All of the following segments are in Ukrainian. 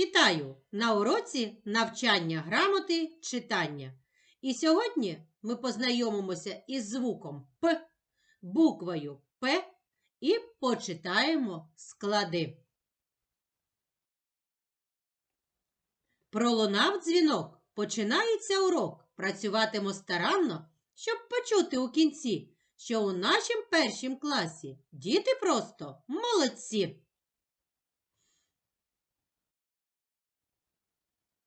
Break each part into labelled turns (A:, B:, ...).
A: Вітаю на уроці навчання грамоти читання. І сьогодні ми познайомимося із звуком П, буквою П і почитаємо склади. Пролунав дзвінок. Починається урок. Працюватимо старанно, щоб почути у кінці, що у нашім першім класі діти просто молодці.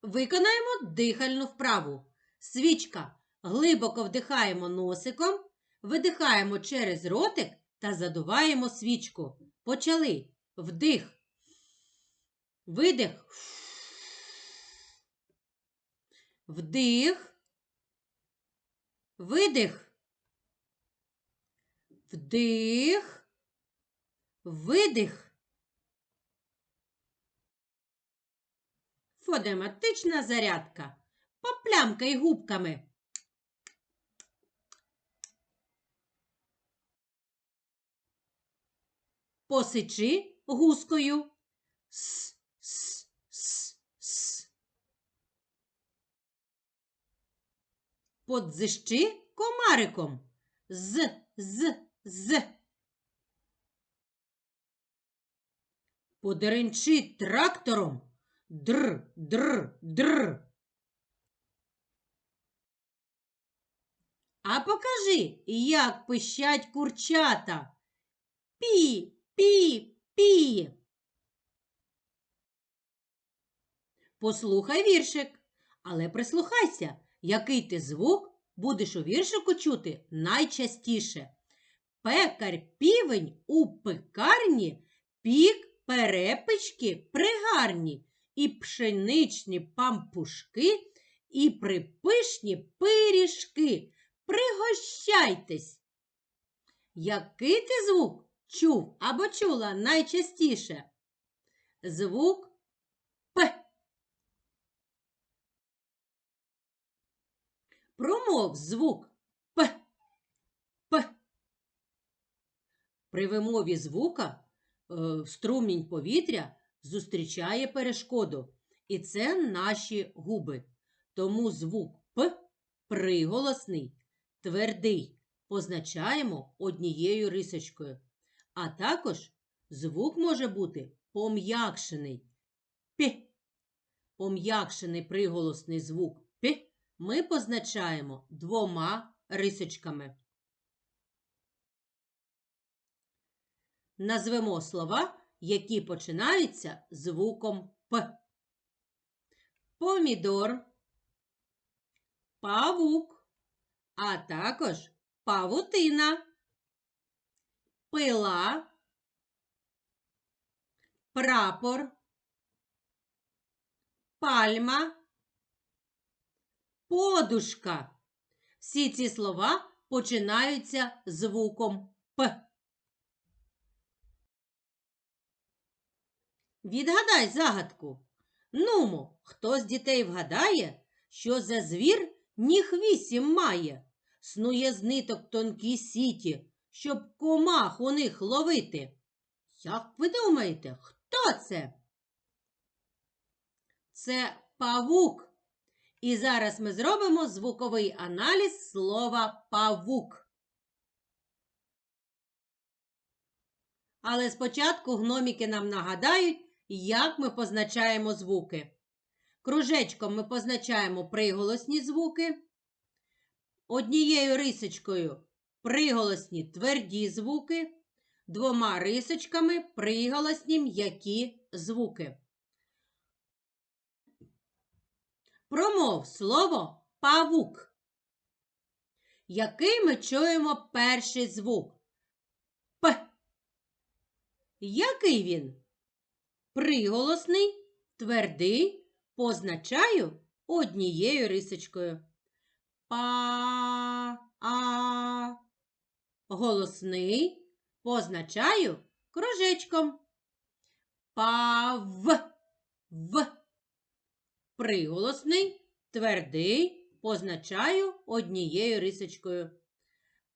A: Виконаємо дихальну вправу. Свічка. Глибоко вдихаємо носиком, видихаємо через ротик та задуваємо свічку. Почали. Вдих. Видих. Вдих. Видих. Вдих. Видих. Фонематична зарядка. Поплямкай губками. Посичи гускою. С, с, с, с. Подзищи комариком. З, з, з. Подеренчи трактором. Др, др, др. А покажи, як пищать курчата. Пі, пі, пі. Послухай віршик, але прислухайся, який ти звук будеш у віршику чути найчастіше. Пекар півень у пекарні пік перепички пригарні і пшеничні пампушки, і припишні пиріжки. Пригощайтесь! Який ти звук чув або чула найчастіше? Звук П. Промов звук П. П. При вимові звука е, струмінь повітря зустрічає перешкоду. І це наші губи. Тому звук П приголосний, твердий позначаємо однією рисочкою. А також звук може бути пом'якшений П. Пом'якшений приголосний звук П ми позначаємо двома рисочками. Назвемо слова які починаються звуком П. Помідор, павук, а також павутина, пила, прапор, пальма, подушка. Всі ці слова починаються звуком П. Відгадай загадку. Нумо, хто з дітей вгадає, що за звір ніг вісім має, снує з ниток тонкі сіті, щоб комах у них ловити. Як ви думаєте, хто це? Це павук. І зараз ми зробимо звуковий аналіз слова павук. Але спочатку гноміки нам нагадають, як ми позначаємо звуки. Кружечком ми позначаємо приголосні звуки. Однією рисочкою приголосні тверді звуки, двома рисочками приголосні м'які звуки. Промов слово павук. Який ми чуємо перший звук? П. Який він? Приголосний, твердий позначаю однією рисочкою. Па, а. Голосний позначаю кружечком. Пав, в. Приголосний, твердий позначаю однією рисочкою.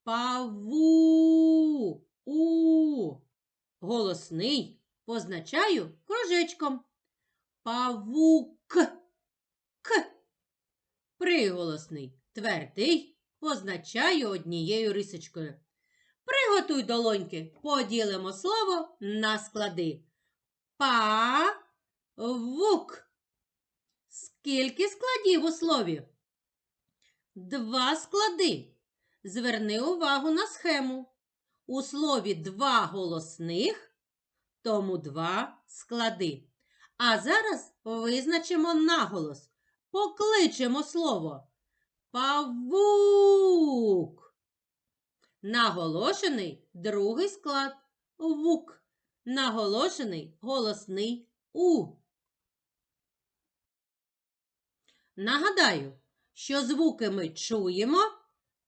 A: Паву, у. Голосний позначаю кружечком. Павук. К. Приголосний твердий позначаю однією рисочкою. Приготуй долоньки, поділимо слово на склади. Па-вук. Скільки складів у слові? Два склади. Зверни увагу на схему. У слові два голосних, тому два склади. А зараз визначимо наголос. Покличемо слово. Павук. Наголошений другий склад. Вук. Наголошений голосний У. Нагадаю, що звуки ми чуємо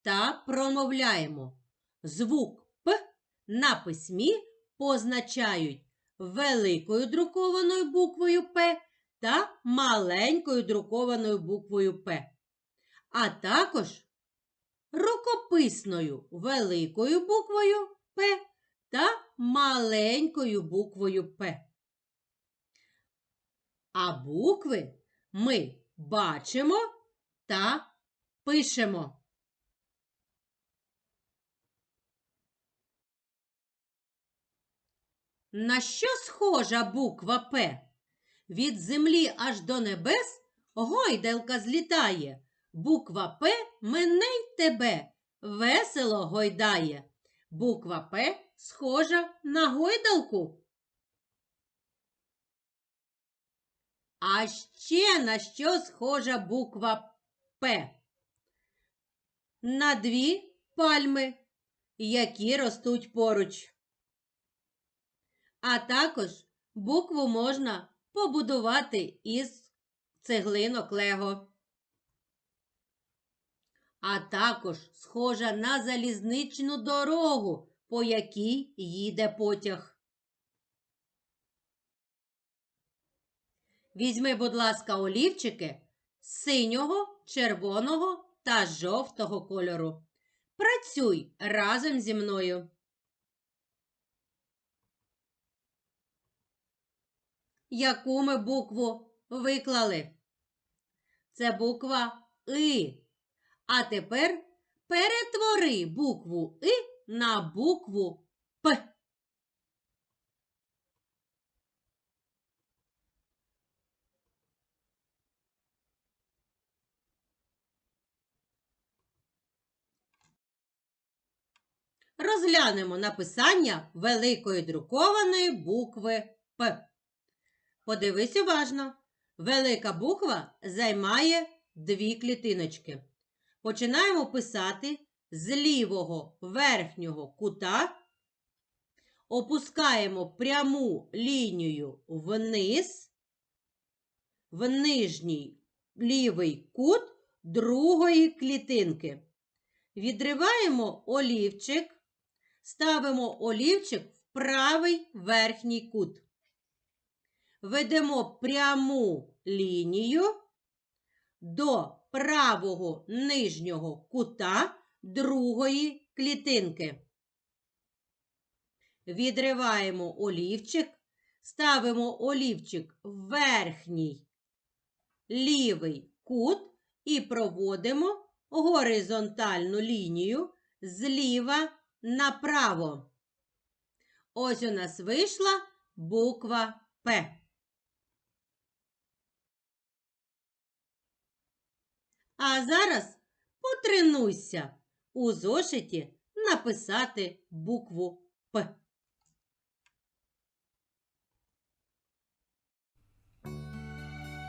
A: та промовляємо. Звук П на письмі позначають великою друкованою буквою П та маленькою друкованою буквою П, а також рукописною великою буквою П та маленькою буквою П. А букви ми бачимо та пишемо. На що схожа буква П? Від землі аж до небес гойдалка злітає. Буква П мене й тебе весело гойдає. Буква П схожа на гойдалку. А ще на що схожа буква П? На дві пальми, які ростуть поруч. А також букву можна побудувати із цеглинок Лего. А також схожа на залізничну дорогу, по якій їде потяг. Візьми, будь ласка, олівчики синього, червоного та жовтого кольору. Працюй разом зі мною. Яку ми букву виклали? Це буква И. А тепер перетвори букву И на букву П. Розглянемо написання великої друкованої букви П. Подивись уважно. Велика буква займає дві клітиночки. Починаємо писати з лівого верхнього кута. Опускаємо пряму лінію вниз, в нижній лівий кут другої клітинки. Відриваємо олівчик, ставимо олівчик в правий верхній кут ведемо пряму лінію до правого нижнього кута другої клітинки. Відриваємо олівчик, ставимо олівчик в верхній лівий кут і проводимо горизонтальну лінію зліва направо. Ось у нас вийшла буква П. А зараз потренуйся у зошиті написати букву П.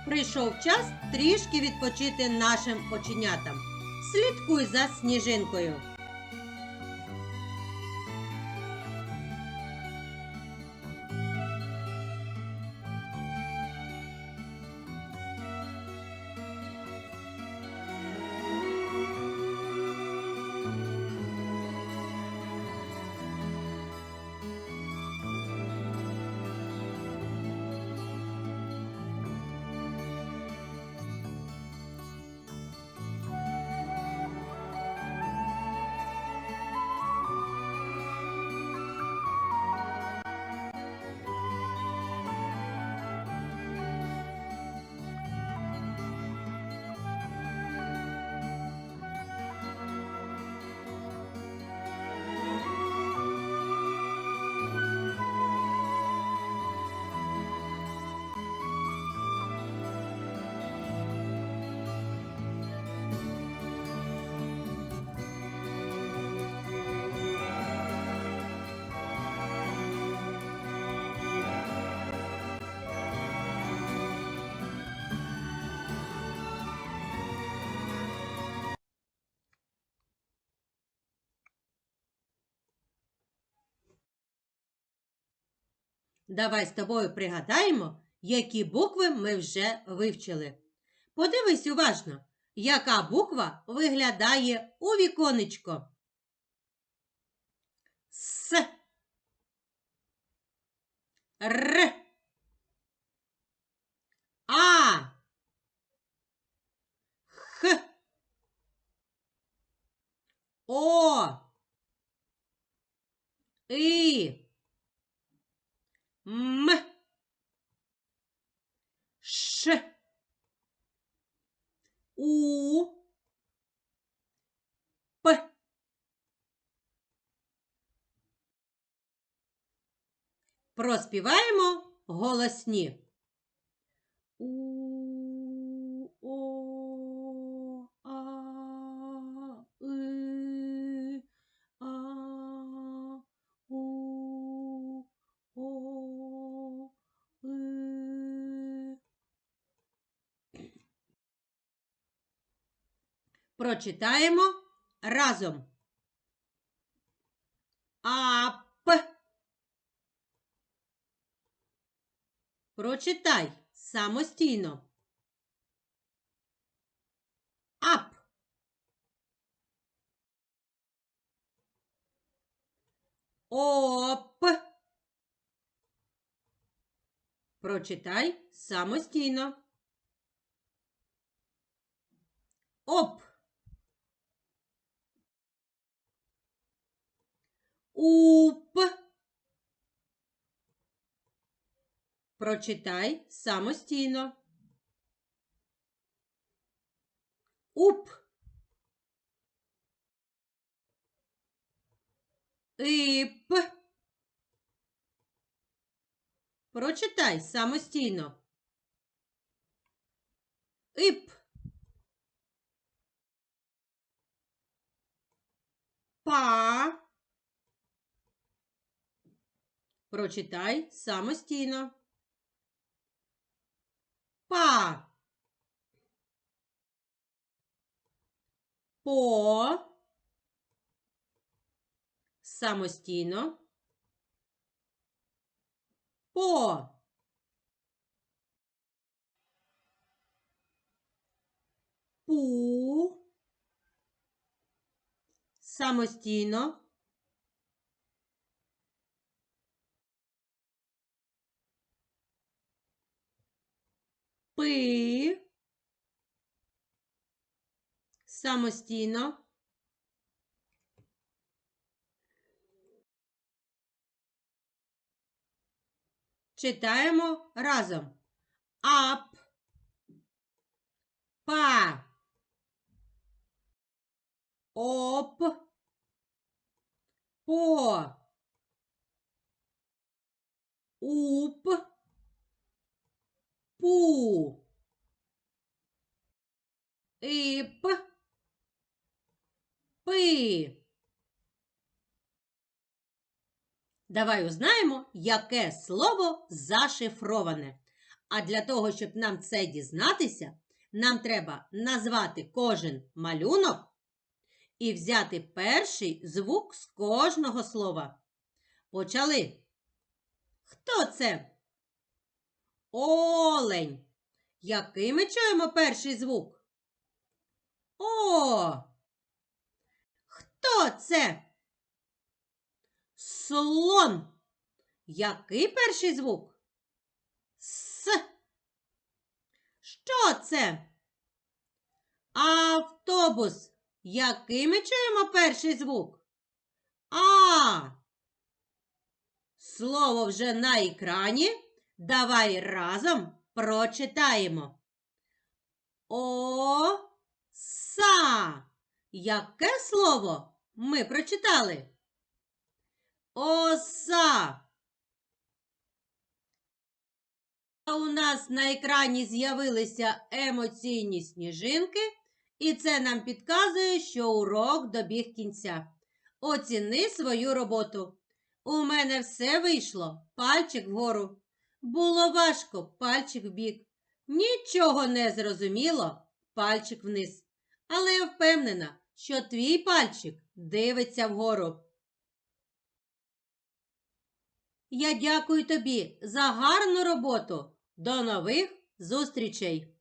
A: Прийшов час трішки відпочити нашим оченятам. Слідкуй за сніжинкою. Давай з тобою пригадаємо, які букви ми вже вивчили. Подивись уважно, яка буква виглядає у віконечко. С. Р. А. Х. О. И. М. Ш. У. П. Проспіваємо голосні. У, о, а, и, а, у, о, и. Прочитаємо разом. Ап. Прочитай самостійно. Ап. Оп. Прочитай самостійно. Оп. Уп. Прочитай самостійно. Уп. Ип. Прочитай самостійно. Ип. Па. Прочитай самостійно. Па. По. Самостійно. По. Пу. Самостійно. Пи. Самостійно. Читаємо разом. Ап. Па. Оп. По. Уп. Пу. Ип. Пи. Давай узнаємо, яке слово зашифроване. А для того, щоб нам це дізнатися, нам треба назвати кожен малюнок і взяти перший звук з кожного слова. Почали. Хто це? Олень. Який ми чуємо перший звук? О. Хто це? Слон. Який перший звук? С. Що це? Автобус. Який ми чуємо перший звук? А. Слово вже на екрані. Давай разом прочитаємо. Оса. Яке слово ми прочитали? Оса. У нас на екрані з'явилися емоційні сніжинки, і це нам підказує, що урок добіг кінця. Оціни свою роботу. У мене все вийшло, пальчик вгору. Було важко, пальчик вбік. Нічого не зрозуміло, пальчик вниз. Але я впевнена, що твій пальчик дивиться вгору. Я дякую тобі за гарну роботу. До нових зустрічей!